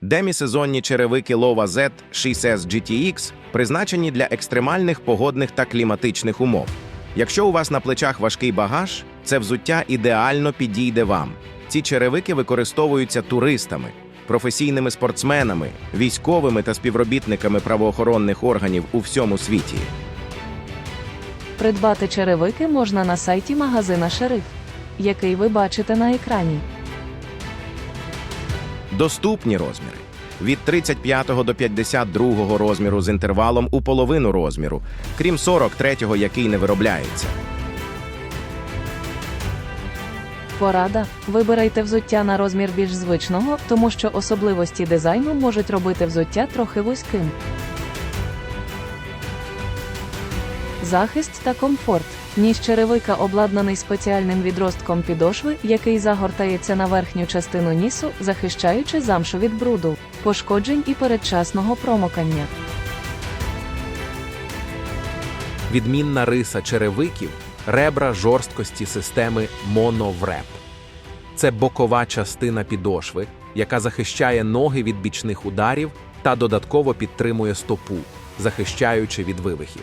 Демісезонні черевики Lova Z 6S GTX призначені для екстремальних погодних та кліматичних умов. Якщо у вас на плечах важкий багаж, це взуття ідеально підійде вам. Ці черевики використовуються туристами, професійними спортсменами, військовими та співробітниками правоохоронних органів у всьому світі. Придбати черевики можна на сайті магазина Шериф, який ви бачите на екрані. Доступні розміри від 35 до 52 розміру з інтервалом у половину розміру, крім 43-го, який не виробляється. Порада: вибирайте взуття на розмір більш звичного, тому що особливості дизайну можуть робити взуття трохи вузьким. Захист та комфорт. Ніж черевика обладнаний спеціальним відростком підошви, який загортається на верхню частину нісу, захищаючи замшу від бруду, пошкоджень і передчасного промокання. Відмінна риса черевиків ребра жорсткості системи моновреп. Це бокова частина підошви, яка захищає ноги від бічних ударів та додатково підтримує стопу, захищаючи від вивихів.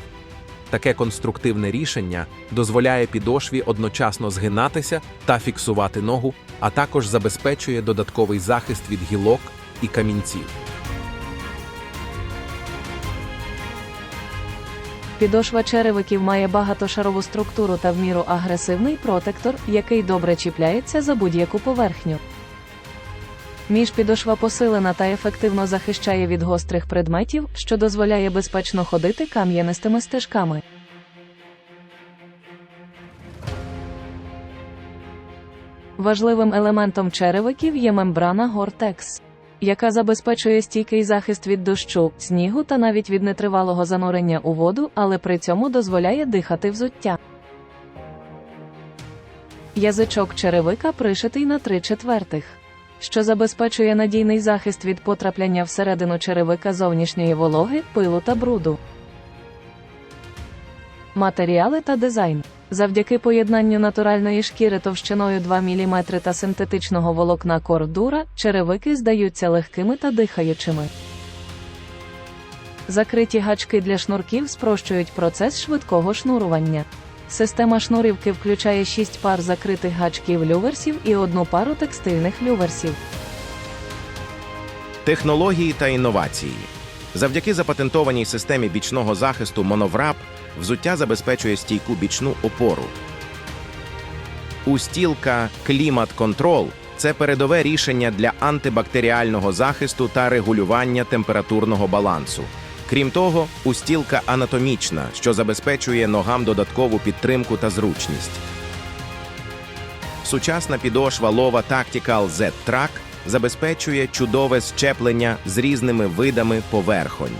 Таке конструктивне рішення дозволяє підошві одночасно згинатися та фіксувати ногу, а також забезпечує додатковий захист від гілок і камінців. Підошва черевиків має багатошарову структуру та в міру агресивний протектор, який добре чіпляється за будь-яку поверхню. Міжпідошва посилена та ефективно захищає від гострих предметів, що дозволяє безпечно ходити кам'янистими стежками. Важливим елементом черевиків є мембрана Гортекс, яка забезпечує стійкий захист від дощу, снігу та навіть від нетривалого занурення у воду, але при цьому дозволяє дихати взуття. Язичок черевика пришитий на три четвертих, що забезпечує надійний захист від потрапляння всередину черевика зовнішньої вологи, пилу та бруду. Матеріали та дизайн. Завдяки поєднанню натуральної шкіри товщиною 2 мм та синтетичного волокна кордура, черевики здаються легкими та дихаючими. Закриті гачки для шнурків спрощують процес швидкого шнурування. Система шнурівки включає 6 пар закритих гачків люверсів і одну пару текстильних люверсів. Технології та інновації. Завдяки запатентованій системі бічного захисту Monovrap взуття забезпечує стійку бічну опору. Устілка Клімат Control – це передове рішення для антибактеріального захисту та регулювання температурного балансу. Крім того, устілка анатомічна, що забезпечує ногам додаткову підтримку та зручність. Сучасна підошва Lova Tactical Z-Track забезпечує чудове щеплення з різними видами поверхонь.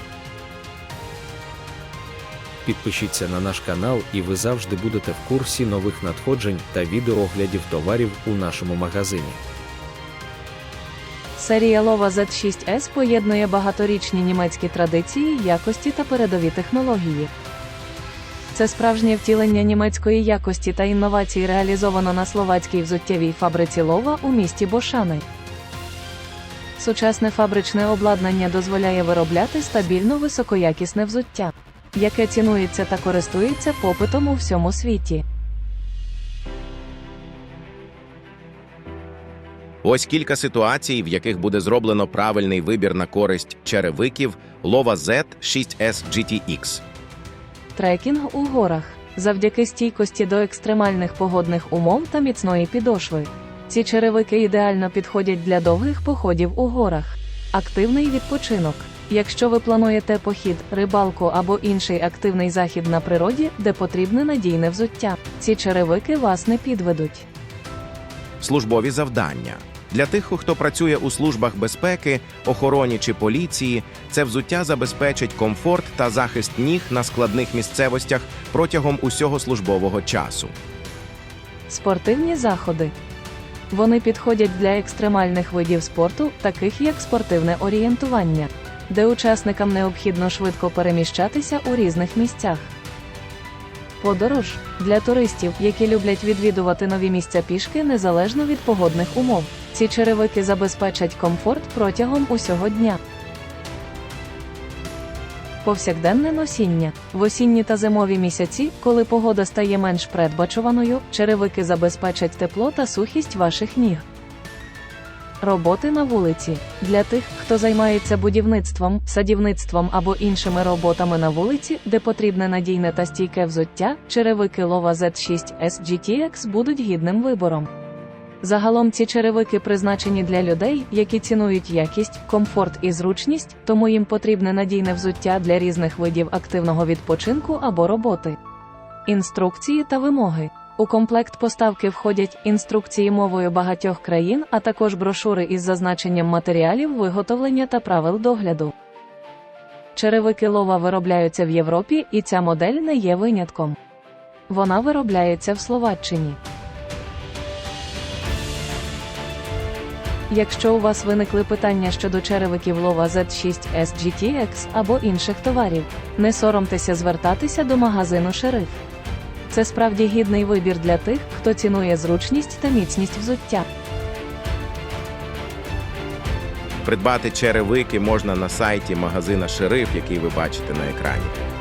Підпишіться на наш канал, і ви завжди будете в курсі нових надходжень та відеооглядів товарів у нашому магазині. Серія Lova Z6S поєднує багаторічні німецькі традиції, якості та передові технології. Це справжнє втілення німецької якості та інновацій реалізовано на словацькій взуттєвій фабриці Лова у місті Бошани. Сучасне фабричне обладнання дозволяє виробляти стабільно високоякісне взуття, яке цінується та користується попитом у всьому світі. Ось кілька ситуацій, в яких буде зроблено правильний вибір на користь черевиків Lova Z 6S GTX. Трекінг у горах. Завдяки стійкості до екстремальних погодних умов та міцної підошви. Ці черевики ідеально підходять для довгих походів у горах. Активний відпочинок. Якщо ви плануєте похід, рибалку або інший активний захід на природі, де потрібне надійне взуття, ці черевики вас не підведуть. Службові завдання. Для тих, хто працює у службах безпеки, охороні чи поліції, це взуття забезпечить комфорт та захист ніг на складних місцевостях протягом усього службового часу. Спортивні заходи. Вони підходять для екстремальних видів спорту, таких як спортивне орієнтування, де учасникам необхідно швидко переміщатися у різних місцях. Подорож для туристів, які люблять відвідувати нові місця пішки незалежно від погодних умов. Ці черевики забезпечать комфорт протягом усього дня. Повсякденне носіння. В осінні та зимові місяці, коли погода стає менш передбачуваною, черевики забезпечать тепло та сухість ваших ніг. Роботи на вулиці. Для тих, хто займається будівництвом, садівництвом або іншими роботами на вулиці, де потрібне надійне та стійке взуття, черевики Lova Z6 SGTX будуть гідним вибором. Загалом ці черевики призначені для людей, які цінують якість, комфорт і зручність, тому їм потрібне надійне взуття для різних видів активного відпочинку або роботи. Інструкції та вимоги. У комплект поставки входять інструкції мовою багатьох країн, а також брошури із зазначенням матеріалів виготовлення та правил догляду. Черевики лова виробляються в Європі, і ця модель не є винятком. Вона виробляється в Словаччині. Якщо у вас виникли питання щодо черевиків Lova Z6 SGTX або інших товарів, не соромтеся звертатися до магазину Шериф. Це справді гідний вибір для тих, хто цінує зручність та міцність взуття. Придбати черевики можна на сайті магазина Шериф, який ви бачите на екрані.